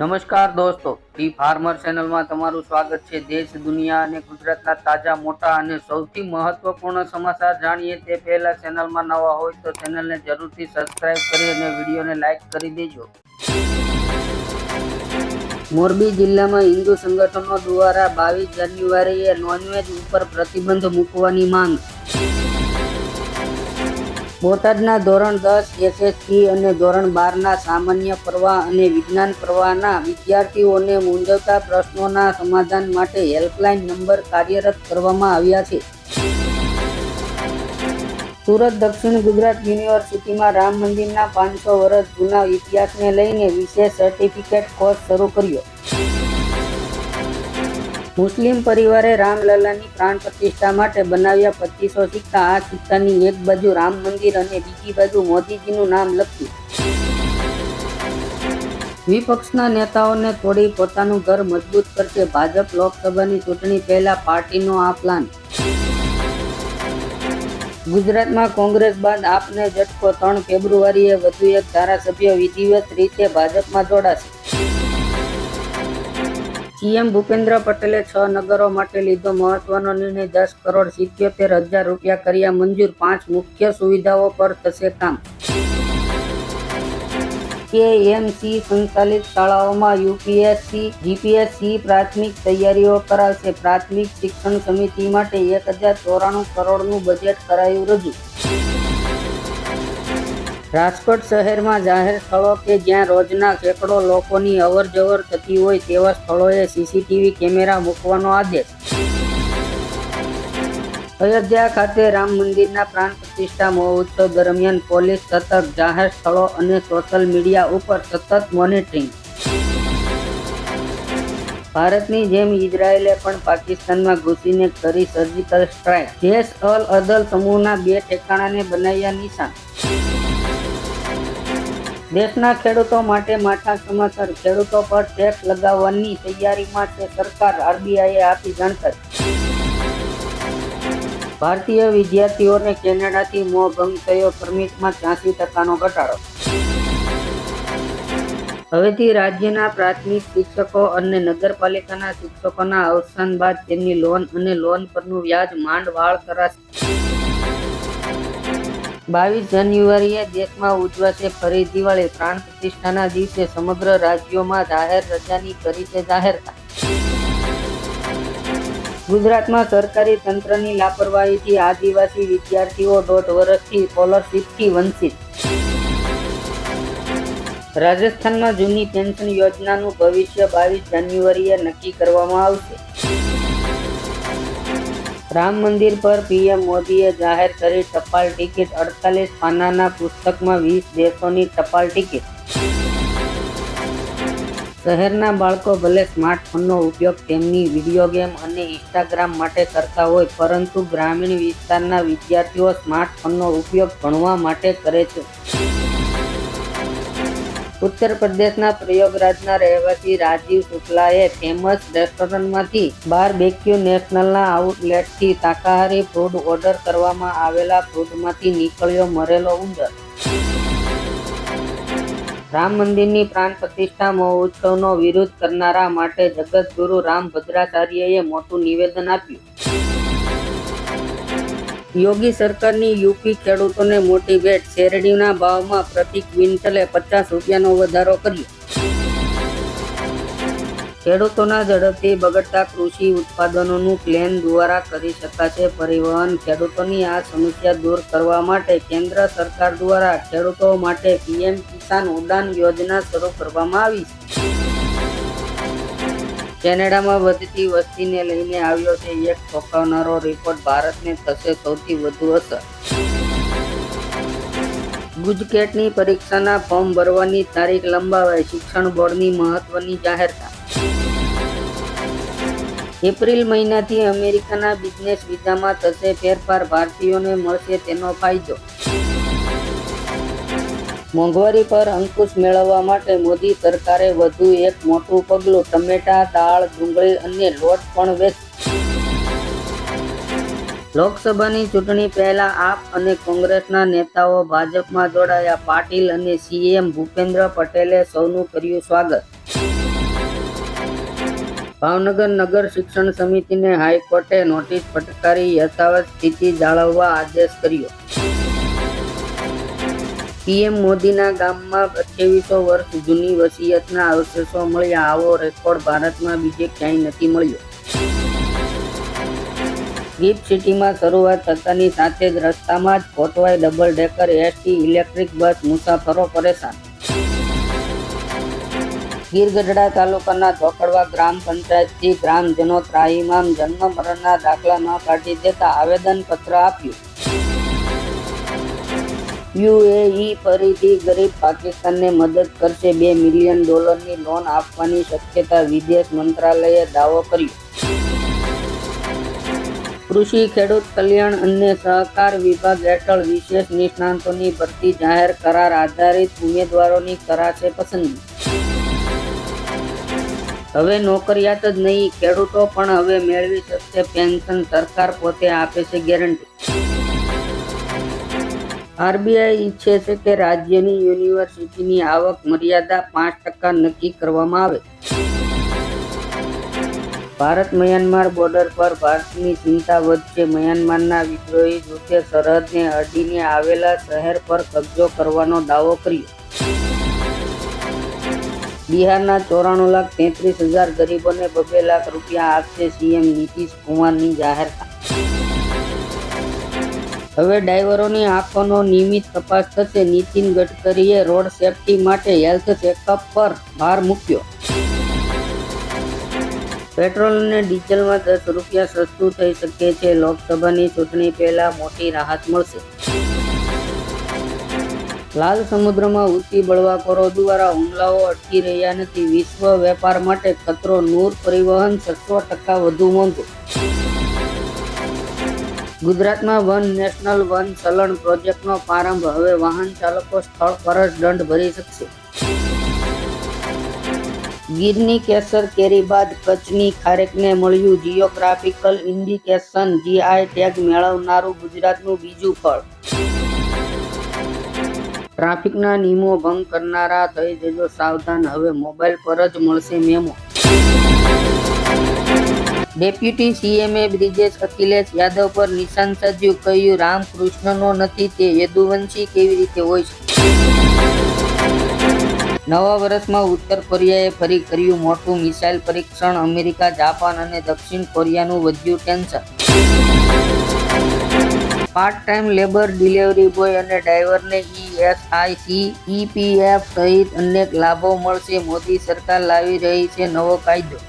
નમસ્કાર દોસ્તો, T farmer ચેનલમાં તમારું સ્વાગત છે. દેશ, દુનિયા અને ગુજરાતના તાજા, મોટા અને સૌથી મહત્વપૂર્ણ સમાચાર જાણીએ તે પહેલા ચેનલમાં નવા હોય તો ચેનલને જરૂરથી સબસ્ક્રાઇબ કરી અને વિડીયોને લાઈક કરી દેજો. મોરબી જિલ્લામાં હિન્દુ સંગઠનો દ્વારા બાવીસ જાન્યુઆરીએ નોનવેજ ઉપર પ્રતિબંધ મૂકવાની માંગ. બોટાદના ધોરણ દસ, એસએસસી અને ધોરણ બારના સામાન્ય પ્રવાહ અને વિજ્ઞાન પ્રવાહના વિદ્યાર્થીઓને મૂંઝવતા પ્રશ્નોના સમાધાન માટે હેલ્પલાઇન નંબર કાર્યરત કરવામાં આવ્યા છે. સુરત દક્ષિણ ગુજરાત યુનિવર્સિટીમાં રામ મંદિરના પાંચસો વર્ષ જૂના ઇતિહાસને લઈને વિશેષ સર્ટિફિકેટ કોર્સ શરૂ કર્યો. મુસ્લિમ પરિવારે રામલલ્લાની પ્રાણ પ્રતિષ્ઠા માટે બનાવ્યા પચીસો સિક્કા. આ સિક્કાની એક બાજુ રામ મંદિર અને બીજી બાજુ મોદીજીનું નામ લખ્યું. વિપક્ષના નેતાઓને તોડી પોતાનું ઘર મજબૂત કરશે ભાજપ લોકસભાની ચૂંટણી પહેલા પાર્ટીનો આ પ્લાન ગુજરાતમાં કોંગ્રેસ બાદ આપને ઝટકો, ત્રણ ફેબ્રુઆરીએ વધુ એક ધારાસભ્ય વિધિવત રીતે ભાજપમાં જોડાશે. સીએમ ભૂપેન્દ્ર પટેલે છ નગરો માટે લીધો મહત્વનો નિર્ણય. દસ કરોડ સિત્યોતેર હજાર રૂપિયા કર્યા મંજૂર. પાંચ મુખ્ય સુવિધાઓ પર થશે કામ. કેએમસી સંચાલિત શાળાઓમાં યુપીએસસી, જીપીએસસી પ્રાથમિક તૈયારીઓ કરાવશે પ્રાથમિક શિક્ષણ સમિતિ માટે એક હજાર ચોરાણું કરોડનું બજેટ કરાયું રજૂ. રાજકોટ શહેરમાં જાહેર સ્થળો કે જ્યાં રોજના સેંકડો લોકોની અવર જવર થતી હોય તેવા સ્થળોએ સીસીટીવી કેમેરા મૂકવાનો આદેશ. અયોધ્યા ખાતે રામ મંદિરના પ્રાણ પ્રતિષ્ઠા મહોત્સવ દરમિયાન પોલીસ સતત જાહેર સ્થળો અને સોશિયલ મીડિયા ઉપર સતત મોનિટરિંગ. ભારતની જેમ ઇઝરાયેલે પણ પાકિસ્તાનમાં ઘૂસીને કરી સર્જિકલ સ્ટ્રાઇક. જેસ અલ અદલ સમૂહના બે ઠેકાણાને બનાવ્યા નિશાન. દેશના ખેડૂતો માટે માઠા સમાચાર. ખેડૂતો પર ટેક્સ લગાવવાની તૈયારીમાં છે સરકાર આરબીઆઈએ આપી જાણકારી. ભારતીય વિદ્યાર્થીઓને કેનેડાથી મોં ભંગ થયો પરમિટમાં ત્યાંસી ટકાનો ઘટાડો. હવેથી રાજ્યના પ્રાથમિક શિક્ષકો અને નગરપાલિકાના શિક્ષકોના અવસાન બાદ તેમની લોન અને લોન પરનું વ્યાજ માંડ વાળ કરાશે. બાવીસ જાન્યુઆરીએ દેશમાં ઉજવાશે ફરી દિવાળી. પ્રાણ પ્રતિષ્ઠાના દિવસે સમગ્ર રાજ્યોમાં જાહેર રજાની કરી છે જાહેરતા ગુજરાતમાં સરકારી તંત્રની લાપરવાહીથી આદિવાસી વિદ્યાર્થીઓ દોઢ વર્ષથી સ્કોલરશીપથી વંચિત. રાજસ્થાનમાં જૂની પેન્શન યોજનાનું ભવિષ્ય બાવીસ જાન્યુઆરીએ નક્કી કરવામાં આવશે. રામ મંદિર પર પીએમ મોદીએ જાહેર કરી ટપાલ ટિકિટ અડતાલીસ પાનાના પુસ્તકમાં વીસ દેશોની ટપાલ ટિકિટ. શહેરના બાળકો ભલે સ્માર્ટફોનનો ઉપયોગ તેમની વીડિયો ગેમ અને ઇન્સ્ટાગ્રામ માટે કરતા હોય, પરંતુ ગ્રામીણ વિસ્તારના વિદ્યાર્થીઓ સ્માર્ટફોનનો ઉપયોગ ભણવા માટે કરે છે. ઉત્તર પ્રદેશના પ્રયોગરાજના રહેવાસી રાજીવ શુક્લાએ ફેમસ રેસ્ટોરન્ટમાંથી બારબેક્યુ નેશનલના આઉટલેટથી શાકાહારી ફૂડ ઓર્ડર કરવામાં આવેલા ફૂડમાંથી નીકળ્યો મરેલો ઉંદર. રામ મંદિરની પ્રાણ પ્રતિષ્ઠા મહોત્સવનો વિરોધ કરનારા માટે જગતગુરુ રામ ભદ્રાચાર્યએ મોટું નિવેદન આપ્યું. યોગી સરકારની યુપી ખેડૂતોને મોટી ભેટ. શેરડીના ભાવમાં પ્રતિ ક્વિન્ટલે પચાસ રૂપિયાનો વધારો કર્યો. ખેડૂતોના ઝડપથી બગડતા કૃષિ ઉત્પાદનોનું પ્લેન દ્વારા કરી શકાશે પરિવહન. ખેડૂતોની આ સમસ્યા દૂર કરવા માટે કેન્દ્ર સરકાર દ્વારા ખેડૂતો માટે પીએમ કિસાન ઉડાન યોજના શરૂ કરવામાં આવી છે. કેનેડામાં વધતી વસ્તીને લઈને આવ્યો છે એક ચોંકાવનારો રિપોર્ટ ભારતને થશે સૌથી વધુ અસર. ગુજકેટની પરીક્ષાના ફોર્મ ભરવાની તારીખ લંબાવાય, શિક્ષણ બોર્ડની મહત્વની જાહેરતા. એપ્રિલ મહિનાથી અમેરિકાના બિઝનેસ વિઝામાં થશે ફેરફાર, ભારતીયોને મળશે તેનો ફાયદો. મોંઘવારી પર અંકુશ મેળવવા માટે મોદી સરકારે વધુ એક મોટું પગલું, ટમેટા, દાળ, ડુંગળી અને લોટ પણ વેચ. લોકસભાની ચૂંટણી પહેલા આપ અને કોંગ્રેસના નેતાઓ ભાજપમાં જોડાયા. પાટીલ અને સીએમ ભૂપેન્દ્ર પટેલે સૌનું કર્યું સ્વાગત. ભાવનગર નગર શિક્ષણ સમિતિને હાઈકોર્ટે નોટિસ ફટકારી યથાવત સ્થિતિ જાળવવા આદેશ કર્યો. પીએમ મોદીના ગામમાં અઠ્યાવીસો વર્ષ જૂની વસિયતના અવશેષો મળ્યા. આવો રેકોર્ડ ભારતમાં બીજે ક્યાંય નથી મળ્યો. ગિફ્ટ સિટીમાં શરૂઆત થતાની સાથે જ રસ્તામાં જ ખોટવાય double decker ST electric bus મુસાફરો પરેશાન. ગીરગઢડા તાલુકાના ધોકડવા ગ્રામ પંચાયતથી ગ્રામજનો ત્રાહિમામ જન્મ મરણના દાખલા ન કાઢી દેતા આવેદનપત્ર આપ્યું. યુએઈ ફરીથી ગરીબ પાકિસ્તાનને મદદ કરશે. બે મિલિયન ડોલરની લોન આપવાની શક્યતા વિદેશ મંત્રાલયે દાવો કર્યો. કૃષિ, ખેડૂત કલ્યાણ અને સહકાર વિભાગ હેઠળ વિશેષ નિષ્ણાંતોની ભરતી જાહેર કરાર આધારિત ઉમેદવારોની કરાશે પસંદગી. હવે નોકરિયાત જ નહીં, ખેડૂતો પણ હવે મેળવી શકશે. પેન્શન સરકાર પોતે આપે છે ગેરંટી. આરબીઆઈ ઈચ્છે છે કે રાજ્યની યુનિવર્સિટીની આવક મર્યાદા પાંચ ટકા નક્કી કરવામાં આવે. ભારત મ્યાનમાર બોર્ડર પર ભારતની ચિંતા વધશે. મ્યાનમારના વિદ્રોહી જૂથે સરહદને અડીને આવેલા શહેર પર કબજો કરવાનો દાવો કર્યો. બિહારના ચોરાણું લાખ તેત્રીસ હજાર ગરીબોને બબે લાખ રૂપિયા આપશે સીએમ નીતિશ કુમારની જાહેરાત હવે ડ્રાઈવરોની આંખોનો નિયમિત તપાસ થશે. નીતિન ગડકરીએ રોડ સેફટી માટે હેલ્થ ચેકઅપ પર ભાર મૂક્યો. પેટ્રોલ અને ડીઝલમાં દસ રૂપિયા સસ્તું થઈ શકે છે. લોકસભાની ચૂંટણી પહેલા મોટી રાહત મળશે. લાલ સમુદ્રમાં ઊંચી બળવાખોરો દ્વારા હુમલાઓ અટકી રહ્યા નથી. વિશ્વ વેપાર માટે ખતરો નૂર પરિવહન છસો ટકા વધુ મોંઘું. ગુજરાતમાં વન નેશનલ વન ચલણ પ્રોજેક્ટનો પ્રારંભ. હવે વાહન ચાલકો સ્થળ પર જ દંડ ભરી શકશે. ગીરની કેસર કેરી બાદ કચ્છની ખારેકને મળ્યું જીઓગ્રાફિકલ ઇન્ડિકેશન. જીઆઈ ટેગ મેળવનારું ગુજરાતનું બીજું ફળ. ટ્રાફિકના નિયમો ભંગ કરનારા થઈ જજો સાવધાન. હવે મોબાઈલ પર જ મળશે મેમો. ડેપ્યુટી સીએમએ બ્રિજેશ અખિલેશ યાદવ પર નિશાન સાધ્યું, કહ્યું, રામકૃષ્ણનો નથી તે યદુવંશી કેવી રીતે હોય છે નવા વર્ષમાં ઉત્તર કોરિયાએ ફરી કર્યું મોટું મિસાઇલ પરીક્ષણ, અમેરિકા, જાપાન અને દક્ષિણ કોરિયાનું વધ્યું tension. Part time labour delivery boy અને ડ્રાઈવરને ઈએસઆઈસી ઈપીએફ સહિત અનેક લાભો મળશે. મોદી સરકાર લાવી રહી છે નવો કાયદો.